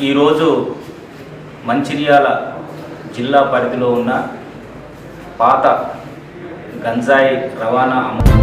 ఈరోజు మంచిర్యాల జిల్లా పరిధిలో ఉన్న పాత గంజాయి రవాణా అమ్మ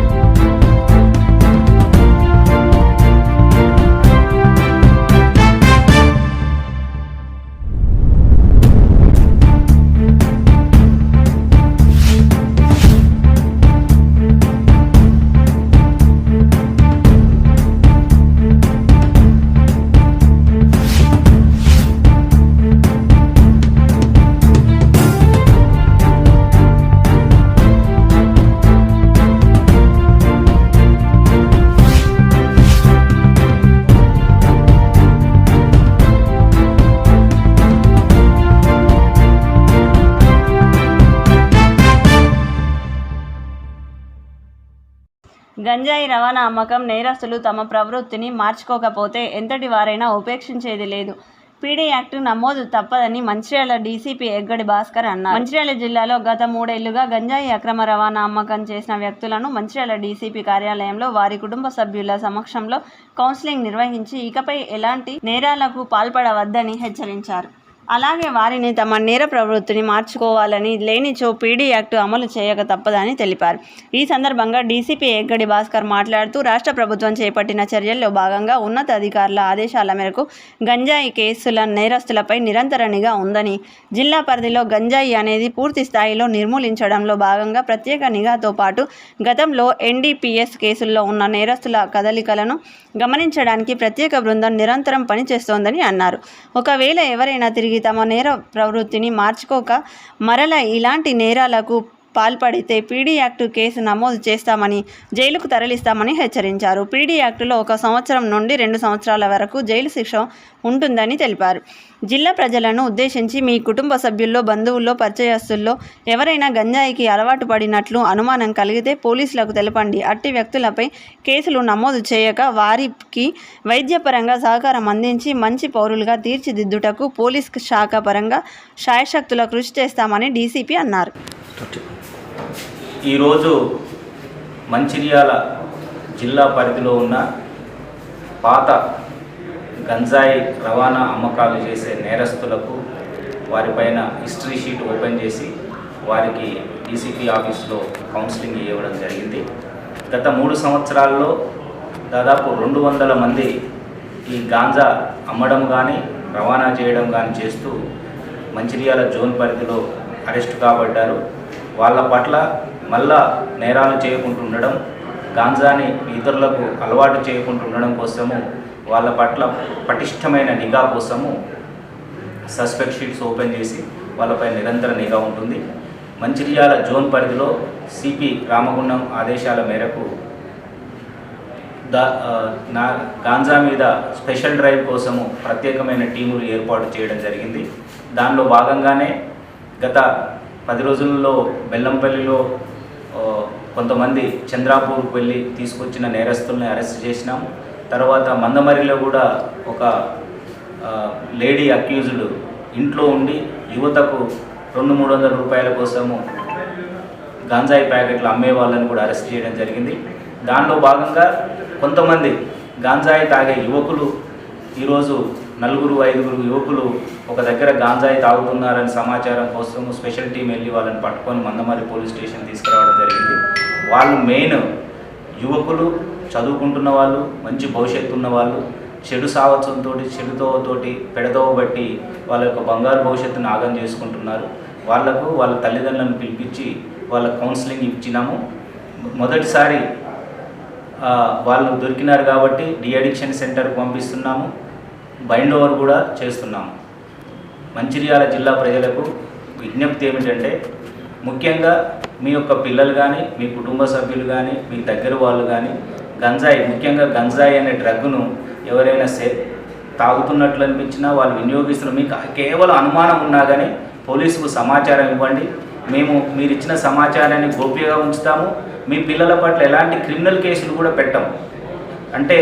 గంజాయి రవాణా అమ్మకం నేరస్తులు తమ ప్రవృత్తిని మార్చుకోకపోతే ఎంతటి వారైనా ఉపేక్షించేది లేదు. పీడీ యాక్ట్ నమోదు తప్పదని మంచిర్యాల డీసీపీ ఎగ్గడి భాస్కర్ అన్నారు. మంచిర్యాల జిల్లాలో గత మూడేళ్ళుగా గంజాయి అక్రమ రవాణా అమ్మకం చేసిన వ్యక్తులను మంచిర్యాల డీసీపీ కార్యాలయంలో వారి కుటుంబ సభ్యుల సమక్షంలో కౌన్సిలింగ్ నిర్వహించి ఇకపై ఎలాంటి నేరాలకు పాల్పడవద్దని హెచ్చరించారు. అలాగే వారిని తమ నేర ప్రవృత్తిని మార్చుకోవాలని లేనిచో పీడీ యాక్ట్ అమలు చేయక తప్పదని తెలిపారు. ఈ సందర్భంగా డీసీపీ ఎగ్గడి భాస్కర్ మాట్లాడుతూ రాష్ట్ర ప్రభుత్వం చేపట్టిన చర్యల్లో భాగంగా ఉన్నత అధికారుల ఆదేశాల మేరకు గంజాయి కేసుల నేరస్తులపై నిరంతర నిఘా ఉందని జిల్లా పరిధిలో గంజాయి అనేది పూర్తి స్థాయిలో నిర్మూలించడంలో భాగంగా ప్రత్యేక నిఘాతో పాటు గతంలో ఎన్డీపీఎస్ కేసుల్లో ఉన్న నేరస్తుల కదలికలను గమనించడానికి ప్రత్యేక బృందం నిరంతరం పనిచేస్తోందని అన్నారు. ఒకవేళ ఎవరైనా తిరిగి తమ నేర ప్రవృత్తిని మార్చుకోక మరల ఇలాంటి నేరాలకు పాల్పడితే పీడీ యాక్టు కేసు నమోదు చేస్తామని జైలుకు తరలిస్తామని హెచ్చరించారు. పీడీ యాక్టులో ఒక సంవత్సరం నుండి రెండు సంవత్సరాల వరకు జైలు శిక్ష ఉంటుందని తెలిపారు. జిల్లా ప్రజలను ఉద్దేశించి మీ కుటుంబ సభ్యుల్లో బంధువుల్లో పరిచయస్తుల్లో ఎవరైనా గంజాయికి అలవాటు పడినట్లు అనుమానం కలిగితే పోలీసులకు తెలపండి. అట్టి వ్యక్తులపై కేసులు నమోదు చేయక వారికి వైద్యపరంగా సహకారం అందించి మంచి పౌరులుగా తీర్చిదిద్దుటకు పోలీస్ శాఖ పరంగా శాయశక్తుల కృషి చేస్తామని డీసీపీ అన్నారు. ఈరోజు మంచిర్యాల జిల్లా పరిధిలో ఉన్న పాత గంజాయి రవాణా అమ్మకాలు చేసే నేరస్తులకు వారిపైన హిస్టరీ షీట్ ఓపెన్ చేసి వారికి డీసీపీ ఆఫీస్లో కౌన్సిలింగ్ ఇవ్వడం జరిగింది. గత మూడు సంవత్సరాల్లో దాదాపు రెండు వందల మంది ఈ గాంజా అమ్మడం కానీ రవాణా చేయడం కానీ చేస్తూ మంచిర్యాల జోన్ పరిధిలో అరెస్ట్ కాబడ్డారు. వాళ్ళ పట్ల మళ్ళా నేరాలు చేయకుండా ఉండడం గాంజాని ఇతరులకు అలవాటు చేయకుండా ఉండడం కోసము వాళ్ళ పట్ల పటిష్టమైన నిఘా కోసము సస్పెక్ట్ షీట్స్ ఓపెన్ చేసి వాళ్ళపై నిరంతర నిఘా ఉంటుంది. మంచిర్యాల జోన్ పరిధిలో సిపి రామగుండం ఆదేశాల మేరకు దా నా గాంజా మీద స్పెషల్ డ్రైవ్ కోసము ప్రత్యేకమైన టీములు ఏర్పాటు చేయడం జరిగింది. దానిలో భాగంగానే గత పది రోజుల్లో బెల్లంపల్లిలో కొంతమంది చంద్రాపూర్కు వెళ్ళి తీసుకొచ్చిన నేరస్తుల్ని అరెస్ట్ చేసినాము. తర్వాత మందమరిలో కూడా ఒక లేడీ అక్యూజ్డ్ ఇంట్లో ఉండి యువతకు రెండు మూడు వందల రూపాయల కోసము గాంజాయి ప్యాకెట్లు అమ్మే వాళ్ళని కూడా అరెస్ట్ చేయడం జరిగింది. దానిలో భాగంగా కొంతమంది గాంజాయి తాగే యువకులు ఈరోజు నలుగురు ఐదుగురు యువకులు ఒక దగ్గర గాంజాయి తాగుతున్నారని సమాచారం కోసం స్పెషల్ టీం వెళ్ళి వాళ్ళని పట్టుకొని మందమరి పోలీస్ స్టేషన్ తీసుకురావడం జరిగింది. వాళ్ళు మెయిన్ యువకులు చదువుకుంటున్న వాళ్ళు మంచి భవిష్యత్తు ఉన్న వాళ్ళు చెడు సావత్సంతో చెడుతో తోటి బట్టి వాళ్ళ యొక్క బంగారు భవిష్యత్తును ఆగం చేసుకుంటున్నారు. వాళ్ళకు వాళ్ళ తల్లిదండ్రులను పిలిపించి వాళ్ళ కౌన్సిలింగ్ ఇచ్చినాము. మొదటిసారి వాళ్ళు దొరికినారు కాబట్టి డిఅడిక్షన్ సెంటర్కి పంపిస్తున్నాము. బైండ్ ఓవర్ కూడా చేస్తున్నాము. మంచిర్యాల జిల్లా ప్రజలకు విజ్ఞప్తి ఏమిటంటే ముఖ్యంగా మీ యొక్క పిల్లలు కానీ మీ కుటుంబ సభ్యులు కానీ మీ దగ్గర వాళ్ళు కానీ గంజాయి ముఖ్యంగా గంజాయి అనే డ్రగ్ను ఎవరైనా సే తాగుతున్నట్లు అనిపించినా వాళ్ళు వినియోగిస్తున్న మీకు కేవలం అనుమానం ఉన్నా కానీ పోలీసుకు సమాచారం ఇవ్వండి. మేము మీరు ఇచ్చిన సమాచారాన్ని గోప్యంగా ఉంచుతాము. మీ పిల్లల పట్ల ఎలాంటి క్రిమినల్ కేసులు కూడా పెట్టము అంటే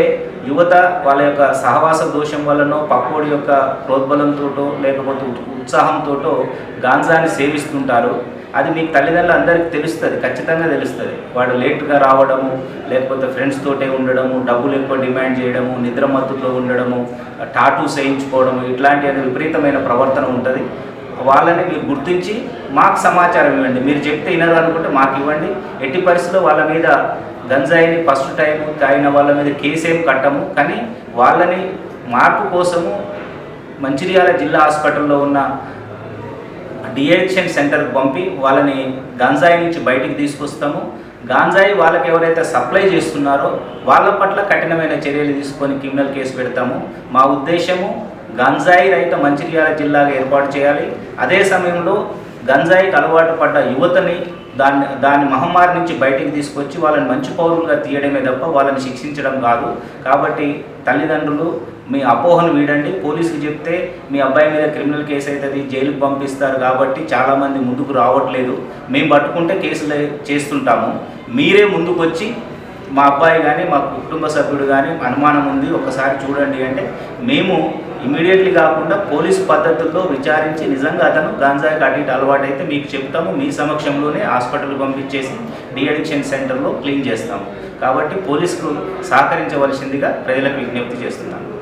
యువత వాళ్ళ యొక్క సహవాస దోషం వల్లనో పక్కోడి యొక్క ప్రోద్బలంతోటో లేకపోతే ఉత్సాహంతో ఉత్సాహంతోటో సేవిస్తుంటారు. అది మీకు తల్లిదండ్రులు అందరికీ తెలుస్తుంది ఖచ్చితంగా తెలుస్తుంది. వాడు లేట్గా రావడము లేకపోతే ఫ్రెండ్స్ తోటే ఉండడము డబ్బులు ఎక్కువ డిమాండ్ చేయడము నిద్రమత్తుతో ఉండడము టాటూస్ వేయించుకోవడము ఇట్లాంటి విపరీతమైన ప్రవర్తన ఉంటుంది. వాళ్ళని మీరు గుర్తించి మాకు సమాచారం ఇవ్వండి. మీరు చెప్తే వినరు అనుకుంటే మాకు ఇవ్వండి. ఎట్టి పరిస్థితుల్లో వాళ్ళ మీద గంజాయిని ఫస్ట్ టైం తాగిన వాళ్ళ మీద కేసేం కట్టము. కానీ వాళ్ళని మార్పు కోసము మంచిర్యాల జిల్లా హాస్పిటల్లో ఉన్న డిఎడిక్షన్ సెంటర్కి పంపి వాళ్ళని గంజాయి నుంచి బయటికి తీసుకొస్తాము. గాంజాయి వాళ్ళకి ఎవరైతే సప్లై చేస్తున్నారో వాళ్ళ పట్ల కఠినమైన చర్యలు తీసుకొని క్రిమినల్ కేసు పెడతాము. మా ఉద్దేశము గంజాయి రైత మంచిర్యాల జిల్లాగా ఏర్పాటు చేయాలి. అదే సమయంలో గంజాయికి అలవాటు పడ్డ యువతని దాన్ని దాని మహమ్మారి నుంచి బయటికి తీసుకొచ్చి వాళ్ళని మంచి పౌరులుగా తీయడమే తప్ప వాళ్ళని శిక్షించడం కాదు. కాబట్టి తల్లిదండ్రులు మీ అపోహను వీడండి. పోలీసుకి చెప్తే మీ అబ్బాయి మీద క్రిమినల్ కేసు అవుతుంది జైలుకి పంపిస్తారు కాబట్టి చాలామంది ముందుకు రావట్లేదు. మేము పట్టుకుంటే కేసులు చేస్తుంటాము. మీరే ముందుకు వచ్చి మా అబ్బాయి కానీ మా కుటుంబ సభ్యుడు కానీ అనుమానం ఉంది. ఒకసారి చూడండి అంటే మేము ఇమీడియట్లీ కాకుండా పోలీసు పద్ధతుల్లో విచారించి నిజంగా అతను గాంజాకి అటు అలవాటైతే అలవాటు అయితే మీకు చెప్తాము. మీ సమక్షంలోనే హాస్పిటల్కి పంపించేసి డిఅడిక్షన్ సెంటర్లో క్లీన్ చేస్తాము. కాబట్టి పోలీసుకు సహకరించవలసిందిగా ప్రజలకు విజ్ఞప్తి చేస్తున్నాను.